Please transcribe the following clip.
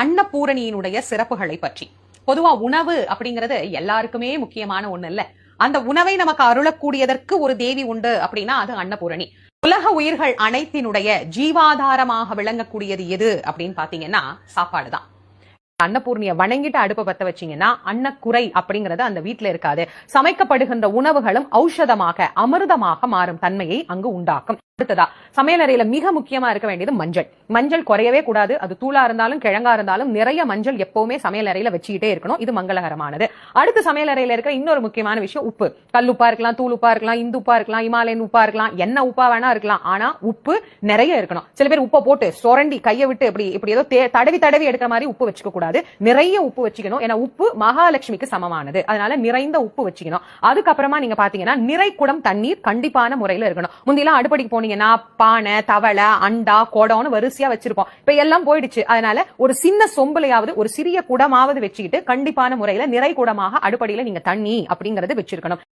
அன்னபூரணியினுடைய சிறப்புகளை பற்றி. பொதுவா உணவு அப்படிங்கிறது எல்லாருக்குமே முக்கியமான ஒண்ணு இல்ல. அந்த உணவை நமக்கு அருளக்கூடியதற்கு ஒரு தேவி உண்டு அப்படின்னா அது அன்னபூரணி. உலக உயிர்கள் அனைத்தினுடைய ஜீவாதாரமாக விளங்கக்கூடியது எது அப்படின்னு பாத்தீங்கன்னா சாப்பாடு தான். அன்னபூர்ணிய வணங்கிட்டு அடுப்பை பத்த வச்சீங்கன்னா அன்னக்குறை அப்படிங்கறது அந்த வீட்டுல இருக்காது. சமைக்கப்படுகின்ற உணவுகளும் ஔஷதமாக அமிர்தமாக மாறும் தன்மையை அங்கு உண்டாக்கும். அடுத்ததா சமையலறையில மிக முக்கியமா இருக்க வேண்டியது மஞ்சள். மஞ்சள் குறையவே கூடாது. அது தூளா இருந்தாலும் கிழங்கா இருந்தாலும் நிறைய மஞ்சள் எப்பவுமே சமையலறையில வச்சுக்கிட்டே இருக்கணும். இது மங்களகரமானது. அடுத்து சமையலறையில இருக்க இன்னொரு முக்கியமான விஷயம் உப்பு. கல் உப்பா இருக்கலாம் தூள் உப்பா இருக்கலாம் இந்து உப்பா இருக்கலாம் இமாலயன் உப்பா இருக்கலாம் என்ன உப்பா வேணா இருக்கலாம். ஆனா உப்பு நிறைய இருக்கணும். சில பேர் உப்பை போட்டு சுரண்டி கையை விட்டு இப்படி இப்படி ஏதோ தடவி தடவி எடுக்கிற மாதிரி உப்பு வச்சுக்க கூடாது. நிறைய உப்பு வச்சுக்கணும். ஏன்னா உப்பு மகாலட்சுமிக்கு சமமானது. அதனால நிறைந்த உப்பு வச்சுக்கணும். அதுக்கப்புறமா நீங்க பாத்தீங்கன்னா நிறை குடம் தண்ணீர் கண்டிப்பான முறையில இருக்கணும். முந்தையெல்லாம் அடுப்படிக்கு போனீங்கன்னா பானை தவளை அண்டா குடம்னு வரிசையா வச்சிருப்போம். இப்ப எல்லாம் போயிடுச்சு. அதனால ஒரு சின்ன சொம்புலையாவது ஒரு சிறிய குடமாவது வச்சுக்கிட்டு கண்டிப்பான முறையில நிறை குடமாக அடுப்படியில நீங்க தண்ணி அப்படிங்கறது வச்சிருக்கணும்.